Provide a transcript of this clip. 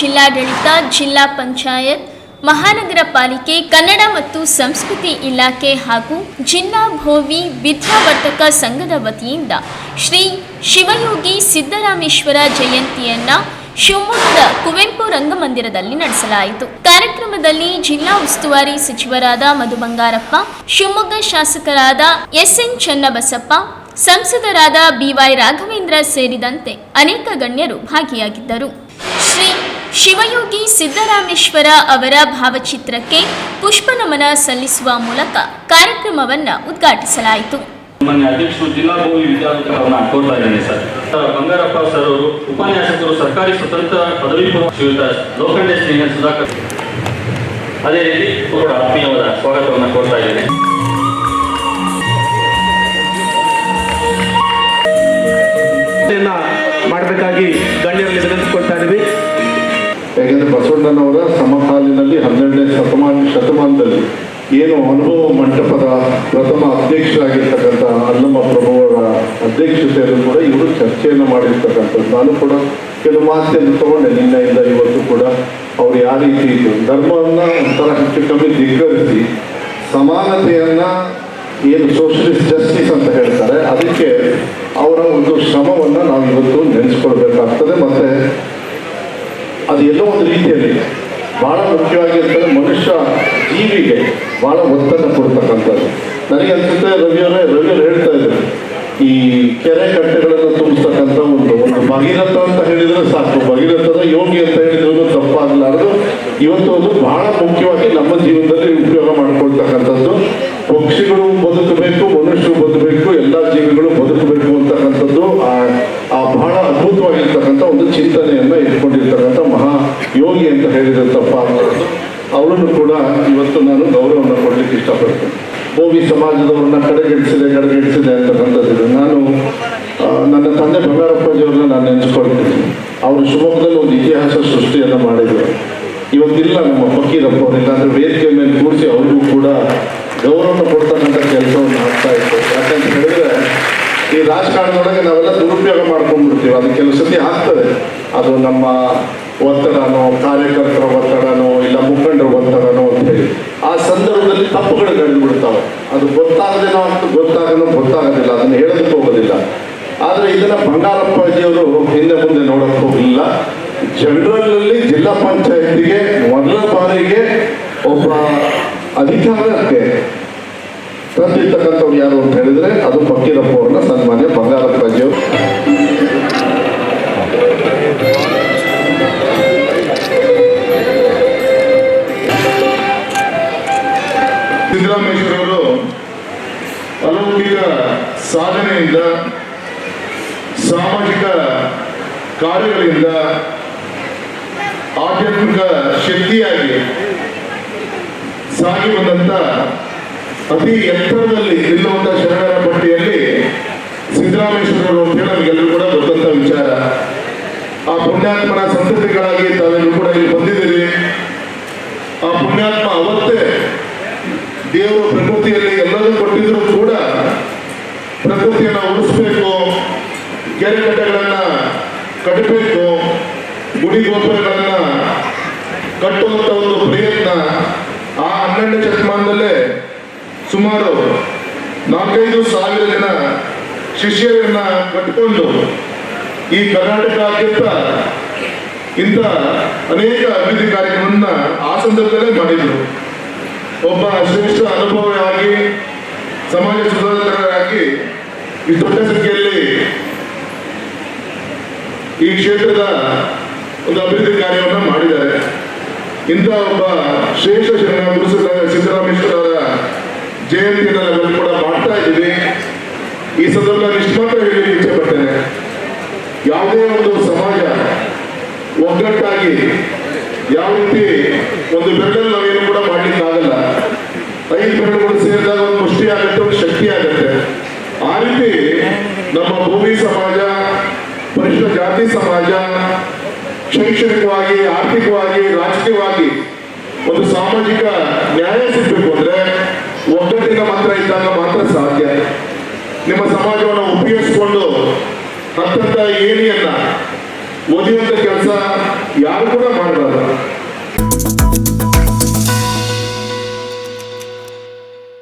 ಜಿಲ್ಲಾಡಳಿತ, ಜಿಲ್ಲಾ ಪಂಚಾಯತ್, ಮಹಾನಗರ ಪಾಲಿಕೆ, ಕನ್ನಡ ಮತ್ತು ಸಂಸ್ಕೃತಿ ಇಲಾಖೆ ಹಾಗೂ ಜಿಲ್ಲಾ ಭೋವಿ ವಿದ್ಯಾವರ್ಧಕ ಸಂಘದ ವತಿಯಿಂದ ಶ್ರೀ ಶಿವಯೋಗಿ ಸಿದ್ದರಾಮೇಶ್ವರ ಜಯಂತಿಯನ್ನ ಶಿವಮೊಗ್ಗದ ಕುವೆಂಪು ರಂಗಮಂದಿರದಲ್ಲಿ ನಡೆಸಲಾಯಿತು. ಕಾರ್ಯಕ್ರಮದಲ್ಲಿ ಜಿಲ್ಲಾ ಉಸ್ತುವಾರಿ ಸಚಿವರಾದ ಮಧು ಬಂಗಾರಪ್ಪ, ಶಿವಮೊಗ್ಗ ಶಾಸಕರಾದ ಎಸ್ಎನ್ ಚನ್ನಬಸಪ್ಪ, ಸಂಸದರಾದ ಬಿವೈ ರಾಘವೇಂದ್ರ ಸೇರಿದಂತೆ ಅನೇಕ ಗಣ್ಯರು ಭಾಗಿಯಾಗಿದ್ದರು. ಶ್ರೀ ಶಿವಯೋಗಿ ಸಿದ್ದರಾಮೇಶ್ವರ ಅವರ ಭಾವಚಿತ್ರಕ್ಕೆ ಪುಷ್ಪನಮನ ಸಲ್ಲಿಸುವ ಮೂಲಕ ಕಾರ್ಯಕ್ರಮವನ್ನು ಉದ್ಘಾಟಿಸಲಾಯಿತು. ಮಾನ್ಯ ಅಧ್ಯಕ್ಷರು ಜಿಲ್ಲಾ ಭೂಮಿ ವಿದ್ಯಾರ್ಥಿಗಳನ್ನ ಕೋರ್ತಾ ಇದ್ದೇನೆ ಸರ್. ಬಂಗಾರಪ್ಪ ಸರ್ ಅವರು ಉಪನ್ಯಾಸಕರು ಸರ್ಕಾರಿ ಸ್ವತಂತ್ರ ಪದವಿ ಪೂರ್ವ ಶ್ರೀಯುತ ಲೋಖಂಡೆ ಸ್ನೇಹ ಸುಧಾಕರ್. ಅದೇ ರೀತಿ ಕೂಡ ಆತ್ಮೀಯವಾದ ಸ್ವಾಗತವನ್ನು ಕೊಡ್ತಾ ಇದ್ದೇನೆ. ಮಾಡಬೇಕಾಗಿ ಗಣ್ಯರಲ್ಲಿ ವಿನಂತಿಸ್ಕೊಳ್ತಾ ಇದ್ದೀವಿ ಯಾಕೆಂದ್ರೆ ಬಸವಣ್ಣನವರ ಸಮಕಾಲಿನಲ್ಲಿ ಹನ್ನೆರಡನೇ ಶತಮಾನ ಶತಮಾನದಲ್ಲಿ ಏನು ಅನುಭವ ಮಂಟಪದ ಪ್ರಥಮ ಅಧ್ಯಕ್ಷರಾಗಿರ್ತಕ್ಕಂಥ ಅಲ್ಲಮ್ಮ ಪ್ರಭುವರ ಅಧ್ಯಕ್ಷತೆಯಲ್ಲೂ ಕೂಡ ಇವರು ಚರ್ಚೆಯನ್ನು ಮಾಡಿರ್ತಕ್ಕಂಥದ್ದು. ನಾನು ಕೂಡ ಕೆಲವು ಮಾತೆಯನ್ನು ತಗೊಂಡೆ ನಿನ್ನೆಯಿಂದ, ಇವತ್ತು ಕೂಡ. ಅವ್ರು ಯಾವ ರೀತಿ ಇದ್ರು ಧರ್ಮವನ್ನ ಒಂಥರ ಹೆಚ್ಚು ಕಮ್ಮಿ ದಿಗ್ಗರಿಸಿ ಸಮಾನತೆಯನ್ನ ಏನು ಸೋಷಲಿಸ್ಟ್ ಜಸ್ಟಿಸ್ ಅಂತ ಹೇಳ್ತಾರೆ, ಅದಕ್ಕೆ ಅವರ ಒಂದು ಶ್ರಮವನ್ನು ನಾವು ಇವತ್ತು ನೆನೆಸ್ಕೊಳ್ಬೇಕಾಗ್ತದೆ. ಮತ್ತೆ ಅದು ಎಲ್ಲೋ ಒಂದು ರೀತಿಯಲ್ಲಿ ಬಹಳ ಮುಖ್ಯವಾಗಿರ್ತದೆ ಮನುಷ್ಯ ಜೀವಿಗೆ ಬಹಳ ಒತ್ತನ್ನು ಕೊಡ್ತಕ್ಕಂಥದ್ದು. ನನಗೆ ಅನ್ಸುತ್ತೆ ರವಿಯವರೇ ರವಿಯವರು ಹೇಳ್ತಾ ಇದ್ದಾರೆ, ಈ ಕೆರೆ ಕಟ್ಟೆಗಳನ್ನು ತುಂಬಿಸ್ತಕ್ಕಂಥ ಒಂದು ಒಂದು ಭಗೀರಥ ಅಂತ ಹೇಳಿದ್ರೆ ಸಾಕು. ಭಗೀರಥದ ಯೋಗಿ ಅಂತ ಹೇಳಿದ್ರು ತಪ್ಪಾಗಲಾರದು. ಇವತ್ತು ಒಂದು ಬಹಳ ಮುಖ್ಯವಾಗಿ ನಮ್ಮ ಜೀವನದಲ್ಲಿ ಉಪಯೋಗ ಮಾಡ್ಕೊಳ್ತಕ್ಕಂಥದ್ದು. ಪಕ್ಷಿಗಳು ಬದುಕಬೇಕು, ಮನುಷ್ಯರು ಬದುಕಬೇಕು ಎಲ್ಲ ಜೀವಿಗಳು ಬದುಕಬೇಕು ಅಂತಕ್ಕಂಥದ್ದು ಆ ಆ ಬಹಳ ಅದ್ಭುತವಾಗಿರ್ತಕ್ಕಂಥ ಒಂದು ಚಿಂತನೆಯನ್ನ ಇಟ್ಕೊಂಡಿರ್ತಕ್ಕಂಥ ಮಹಾ ಯೋಗಿ ಅಂತ ತಪ್ಪಾಗಲಾರದು ಅವರನ್ನು ಕೂಡ ಇವತ್ತು ನಾನು ಗೌರವವನ್ನು ಕೊಡಲಿಕ್ಕೆ ಇಷ್ಟಪಡ್ತೇನೆ. ಭೋವಿ ಸಮಾಜದವರನ್ನ ಕಡೆಗೆಡಿಸಿದೆ ಕಡೆಗೆಡಿಸಿದೆ ಅಂತಕ್ಕಂಥದ್ದು ನಾನು ನನ್ನ ತಂದೆ ಬಂಗಾರಪ್ಪಾಜಿಯವ್ರನ್ನ ನಾನು ನೆನೆಸ್ಕೊಳ್ತೀನಿ ಅವರು ಶಿವಮೊಗ್ಗದಲ್ಲಿ ಒಂದು ಇತಿಹಾಸ ಸೃಷ್ಟಿಯನ್ನು ಮಾಡಿದರು. ಇವತ್ತಿಲ್ಲ ನಮ್ಮ ಫಕೀರಪ್ಪ ಅವರು, ಇಲ್ಲಾಂದ್ರೆ ವೇದಿಕೆ ಮೇಲೆ ಕೂರಿಸಿ ಅವ್ರಿಗೂ ಕೂಡ ಗೌರವ ಕೊಡ್ತಕ್ಕಂಥ ಕೆಲಸವನ್ನು ಆಗ್ತಾ ಇತ್ತು. ಯಾಕಂತ ಹೇಳಿದ್ರೆ, ಈ ರಾಜಕಾರಣದೊಳಗೆ ನಾವೆಲ್ಲ ದುರುಪಯೋಗ ಮಾಡ್ಕೊಂಡ್ಬಿಡ್ತೀವಿ. ಅದು ಕೆಲವು ಆಗ್ತದೆ. ಅದು ನಮ್ಮ ಒತ್ತಡನೋ ಕಾರ್ಯಕರ್ತರ ಒತ್ತಡನೋ ಇಲ್ಲ ಮುಖಂಡರ ಒತ್ತಡನೋ ಅಂತ ಹೇಳಿ ಆ ಸಂದರ್ಭದಲ್ಲಿ ತಪ್ಪುಗಳು ಬಿಡ್ತಾವೆ ಅದು ಗೊತ್ತಾಗದೇನೋ ಅಂತ ಗೊತ್ತಾಗನೋ ಗೊತ್ತಾಗೋದಿಲ್ಲ, ಅದನ್ನು ಹೇಳೋದಕ್ಕೆ ಹೋಗೋದಿಲ್ಲ. ಆದರೆ ಇದನ್ನ ಬಂಗಾರಪ್ಪಾಜಿಯವರು ಹಿಂದೆ ಮುಂದೆ ನೋಡಕ್ ಹೋಗಲಿಲ್ಲ ಜನರಲ್ನಲ್ಲಿ ಜಿಲ್ಲಾ ಪಂಚಾಯತಿಗೆ ಮೊದಲ ಬಾರಿಗೆ ಒಬ್ಬ ಅಧಿಕಾರಕ್ಕೆ ತಂದಿರ್ತಕ್ಕಂಥವ್ರು ಯಾರು ಅಂತ ಹೇಳಿದ್ರೆ ಅದು ಫಕೀರಪ್ಪ ಅವ್ರನ್ನ ಸನ್ಮಾನ್ಯ ಬಂಗಾರಪ್ಪಾಜಿಯವರು. ಅಲೌಕಿಕ ಸಾಧನೆಯಿಂದ, ಸಾಮಾಜಿಕ ಕಾರ್ಯಗಳಿಂದ ಆಧ್ಯಾತ್ಮಿಕ ಶಕ್ತಿಯಾಗಿ ಸಾಗಿ ಬಂದಂತ ಅತಿ ಎತ್ತರದಲ್ಲಿ ನಿಲ್ಲುವಂತ ಶರಣರ ಪಟ್ಟಿಯಲ್ಲಿ ಸಿದ್ದರಾಮೇಶ್ವರರು ಅಂತ ಹೇಳಿ ನಮಗೆಲ್ಲರೂ ಕೂಡ ಗೊತ್ತಂತ ವಿಚಾರ. ಆ ಪುಣ್ಯಾತ್ಮನ ಸಂತತಿಗಳಾಗಿ ತಾವೆಲ್ಲರೂ ಕೂಡ ಇಲ್ಲಿ ಬಂದಿದ್ದೀರಿ. ಪ್ರಕೃತಿಯನ್ನ ಉಳಿಸ್ಬೇಕು, ಕೆರೆ ಕಟ್ಟೆಗಳನ್ನ ಕಟ್ಟಬೇಕು, ಗುಡಿ ಗೋಪುರಗಳನ್ನ ಕಟ್ಟುವಂತ ಒಂದು ಪ್ರಯತ್ನ ಆ ಹನ್ನೆರಡನೇ ಶತಮಾನದಲ್ಲೇ ಸುಮಾರು ನಾಲ್ಕೈದು ಸಾವಿರ ಜನ ಶಿಷ್ಯರನ್ನ ಕಟ್ಟಿಕೊಂಡು ಈ ಕರ್ನಾಟಕದಾದ್ಯಂತ ಇಂಥ ಅನೇಕ ಅಭಿವೃದ್ಧಿ ಕಾರ್ಯಕ್ರಮವನ್ನ ಆ ಸಂದರ್ಭದಲ್ಲೇ ಮಾಡಿದ್ರು. ಒಬ್ಬ ಶ್ರೇಷ್ಠ ಅನುಭವವಾಗಿ ಸಮಾಜ ಸುಧಾರಕರಾಗಿ ಈ ದೊಡ್ಡ ಸಂಖ್ಯೆಯಲ್ಲಿ ಈ ಕ್ಷೇತ್ರದ ಒಂದು ಅಭಿವೃದ್ಧಿ ಕಾರ್ಯವನ್ನು ಮಾಡಿದ್ದಾರೆ. ಇಂಥ ಒಬ್ಬ ಶ್ರೇಷ್ಠ ಶರಣ ಗುರು ಸಿದ್ದ- ಸಿದ್ದರಾಮೇಶ್ವರ ಅವರ ಜಯಂತಿಯನ್ನು ಕೂಡ ಮಾಡ್ತಾ ಇದ್ದೀವಿ. ಈ ಸಂದರ್ಭ ನಿಷ್ಠಾಂತ ಹೇಳಿ ಇಚ್ಛೆ ಪಡ್ತೇನೆ ಯಾವುದೇ ಒಂದು ಸಮಾಜ ಒಗ್ಗಟ್ಟಾಗಿ ಯಾವ ರೀತಿ ಒಂದು ಬೆರಳಲ್ಲಿ ನಾವೇನು ಕೂಡ ಮಾಡ್ಲಿಕ್ಕೆ ಆಗಲ್ಲ ಐದು ಬೆರಳುಗಳು ಸೇರಿದಾಗ ಒಂದು ಮುಷ್ಟಿ ಆಗುತ್ತೆ ಒಂದು ಶಕ್ತಿ ಆಗುತ್ತೆ ನಮ್ಮ ಭೂಮಿ ಸಮಾಜ ಪರಿಶಿಷ್ಟ ಜಾತಿ ಸಮಾಜ, ಶೈಕ್ಷಣಿಕವಾಗಿ, ಆರ್ಥಿಕವಾಗಿ, ರಾಜಕೀಯವಾಗಿ ಒಂದು ಸಾಮಾಜಿಕ ನ್ಯಾಯ ಸಿಗಬೇಕು ಅಂದ್ರೆ ಒಗ್ಗಟ್ಟಿನ ಮಾತ್ರ ಇದ್ದಾಗ ಮಾತ್ರ ಸಾಧ್ಯ. ನಿಮ್ಮ ಸಮಾಜವನ್ನು ಉಪಯೋಗಿಸಿಕೊಂಡು ಅತ್ಯಂತ ಏನಿಯನ್ನ ಒದೆಯುವಂತ ಕೆಲಸ ಯಾರು ಕೂಡ ಮಾಡಬಾರ್ದು.